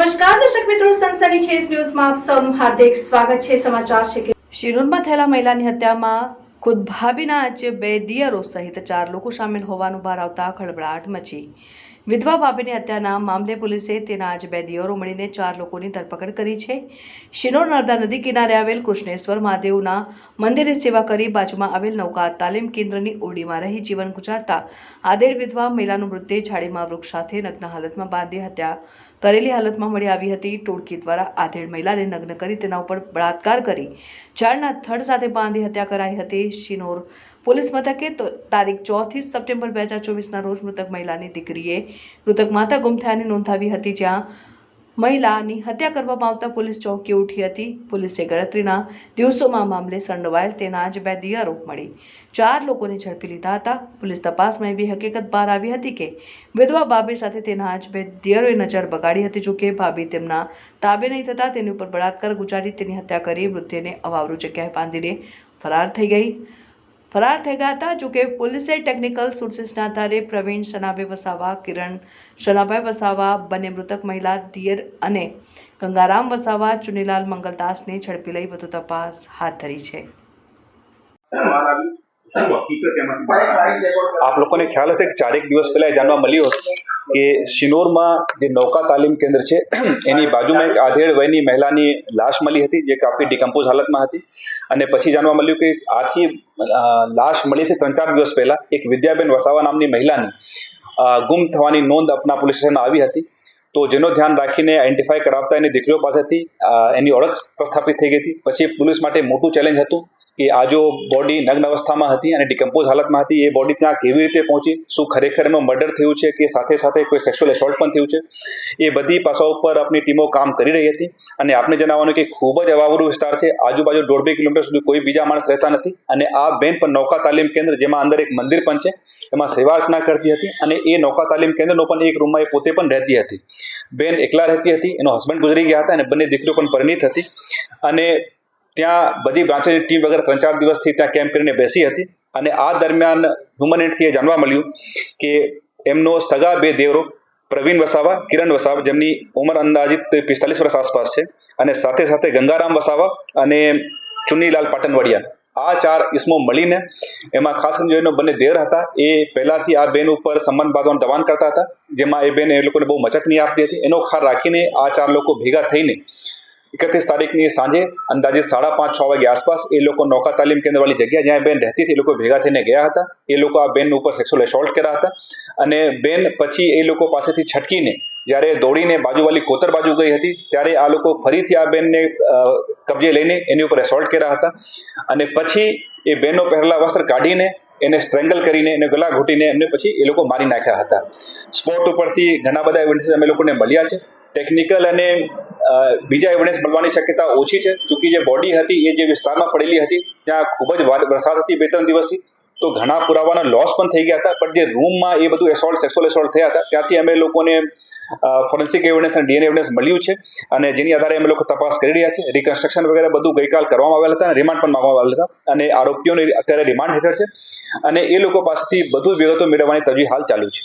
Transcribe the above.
નમસ્કાર, દર્શક મિત્રો સંસદી ખેસ ન્યૂઝમાં આપ સૌનું હાર્દિક સ્વાગત છે. સમાચાર છે કે શિરોરમાં થયેલા મહિલાની હત્યામાં ખુદ ભાભીના આજે બે દિયરો સહિત ચાર લોકો સામેલ હોવાનું બહાર આવતા ખળબળાટ મચી. વિધવા ભાભીની હત્યાના મામલે પોલીસે તેના આજ બે દિયરો મળીને ચાર લોકોની ધરપકડ કરી છે. શિનોર નર્મદા નદી કિનારે આવેલ કૃષ્ણેશ્વર મહાદેવના મંદિરે સેવા કરી બાજુમાં આવેલ નૌકા તાલીમ કેન્દ્રની ઓડીમાં રહી જીવન ગુજારતા આદેડ વિધવા મહિલાનું મૃતદેહ ઝાડીમાં વૃક્ષ સાથે નગ્ન હાલતમાં બાંધી હત્યા કરેલી હાલતમાં મળી આવી હતી. ટોળકી દ્વારા આધેડ મહિલાને નગ્ન કરી તેના ઉપર બળાત્કાર કરી ઝાડના થડ સાથે બાંધી હત્યા કરાઈ હતી. શિનોર પોલીસ મથકે તારીખ ચોથી સપ્ટેમ્બર બે હજાર ચોવીસના રોજ મૃતક મહિલાની દીકરીએ મૃતક માતા ગુમ થયાની નોંધાવી હતી જ્યાં મહિલાની હત્યા કરવામાં આવતા પોલીસ ચોંકી ઉઠી હતી. પોલીસે ગણતરીના દિવસોમાં મામલે સંડોવાયેલ તેના જ બે દિયારો મળી. ચાર લોકોને ઝડપી લીધા હતા. પોલીસ તપાસમાં એવી હકીકત બહાર આવી હતી કે વિધવા બાબી સાથે તેના જ બે દિયરોએ નજર બગાડી હતી, જોકે ભાભી તેમના તાબે નહીં થતાં તેની ઉપર બળાત્કાર ગુજારી, તેની હત્યા કરી મૃતદેહને અવાવરૂ જગ્યાએ બાંધીને ફરાર થઈ ગઈ. ફરાર થઈ ગયા હતા જોકે પોલીસે ટેકનિકલ સોર્સિસના આધારે પ્રવીણ શનાભાઈ વસાવા કિરણ શનાભાઈ વસાવા બંને મૃતક મહિલા દિયર અને ગંગારામ વસાવા ચુનીલાલ મંગલદાસને ઝડપી લઈ વધુ તપાસ હાથ ધરી છે. આપ લોકોને ખ્યાલ હશે કે ચારેક દિવસ પહેલા જાણવા મળ્યું હતું. કે શિનોરમાં જે નૌકા તાલીમ કેન્દ્ર છે, એની બાજુમાં એક આધેડ વયની મહિલાની લાશ મળી હતી, જે કાફી ડિકમ્પોઝ હાલતમાં હતી. અને પછી જાણવા મળ્યું કે આથી લાશ મળી હતી ત્રણ ચાર દિવસ પહેલા એક વિદ્યાબેન વસાવા નામની મહિલાની. ગુમ થવાની નોંધ આપના પોલીસ સ્ટેશનમાં આવી હતી. તો જેનો ધ્યાન રાખીને આઈડેન્ટિફાય કરાવતા એની દીકરીઓ પાસેથી એની ઓળખ પ્રસ્થાપિત થઈ ગઈ હતી. પછી પોલીસ માટે મોટું ચેલેન્જ હતું કે આ જો બોડી નગ્ન અવસ્થામાં હતી અને ડિકમ્પોઝ હાલતમાં હતી, એ બોડી ત્યાં કેવી રીતે પહોંચી? શું ખરેખર મર્ડર થયું છે કે સાથે સાથે કોઈ સેક્સ્યુઅલ એસોલ્ટ પણ થયું છે? એ બધી પાસાઓ ઉપર આપણી ટીમો કામ કરી રહી હતી અને આપને જણાવવાનું કે ખૂબ જ અવાવરું વિસ્તાર છે. આજુબાજુ દોઢ બે કિલોમીટર સુધી કોઈ બીજા માણસ રહેતા નથી અને આ બેન પણ નૌકા તાલીમ કેન્દ્ર, જેમાં અંદર એક મંદિર પણ છે, એમાં સેવા અર્ચના કરતી હતી અને એ નૌકા તાલીમ કેન્દ્રનો પણ એક રૂમમાં એ પોતે પણ રહેતી હતી. બેન એકલા રહેતી હતી, એનો હસબન્ડ ગુજરી ગયા હતા અને બંને દીકરીઓ પણ પરિણીત હતી અને ત્યાં બધી બ્રાન્ચેસની ટીમ વગર ત્રણ ચાર દિવસથી ત્યાં કેમ્પ કરીને બેસી હતી. અને આ દરમિયાન હ્યુમન એડથી એ જાણવા મળ્યું કે એમનો સગા બે દેવરો, પ્રવીણ વસાવા, કિરણ વસાવા, જેમની ઉંમર અંદાજિત પિસ્તાલીસ વર્ષ આસપાસ છે, અને સાથે સાથે ગંગારામ વસાવા અને ચુન્નીલાલ પાટણવડિયા આ ચાર ઇસમો મળીને એમાં ખાસ કરીને બંને દેર હતા. એ પહેલાથી આ બેન ઉપર સંબંધ બાંધવાનું દબાણ કરતા હતા, જેમાં એ બેન એ લોકોને બહુ મચકની આપતી હતી. એનો ખાર રાખીને આ ચાર લોકો ભેગા થઈને એકત્રીસ તારીખની સાંજે અંદાજે સાડા પાંચ, છ વાગે આસપાસ એ લોકો નૌકા તાલીમ કેન્દ્ર જગ્યા જ્યાં બેન રહેતી હતી, એ લોકો ભેગા થઈને ગયા હતા. એ લોકો આ બેન ઉપર સેક્સ્યુઅલ એસોલ્ટ કર્યા હતા. અને બેન પછી એ લોકો પાસેથી છટકીને જ્યારે દોડીને બાજુવાળી કોતર બાજુ ગઈ હતી, ત્યારે આ લોકો ફરીથી આ બેનને કબજે લઈને એની ઉપર એસોલ્ટ કર્યા હતા. અને પછી એ બેનનો પહેલા વસ્ત્ર કાઢીને એને સ્ટ્રેંગલ કરીને, એને ગલા ઘૂંટીને એમને પછી એ લોકો મારી નાખ્યા હતા. સ્પોટ ઉપરથી ઘણા બધા એવિડન્સીસ અમે લોકોને મળ્યા છે. ટેકનિકલ અને બીજા એવિડન્સ મળવાની શક્યતા ઓછી છે. ચૂંકી જે બોડી હતી, એ જે વિસ્તારમાં પડેલી હતી, ત્યાં ખૂબ જ વરસાદ હતી બે ત્રણ દિવસથી. તો ઘણા પુરાવાના લોસ પણ થઈ ગયા હતા, પણ જે રૂમમાં એ બધું એસોલ્ટ સેક્સ્યુઅલ એસોલ્ટ થયા હતા, ત્યાંથી અમે લોકોને ફોરેન્સિક એવિડન્સ અને ડીએનએ એવિડન્સ મળ્યું છે. અને જેની આધારે અમે લોકો તપાસ કરી રહ્યા છે રિકન્સ્ટ્રક્શન વગેરે બધું ગઈકાલ કરવામાં આવેલા હતા અને રિમાન્ડ પણ માંગવામાં આવેલા હતા. અને આરોપીઓને અત્યારે રિમાન્ડ હેઠળ છે. અને એ લોકો પાસેથી બધું વિગતો મેળવવાની તજવીજ હાલ ચાલુ છે.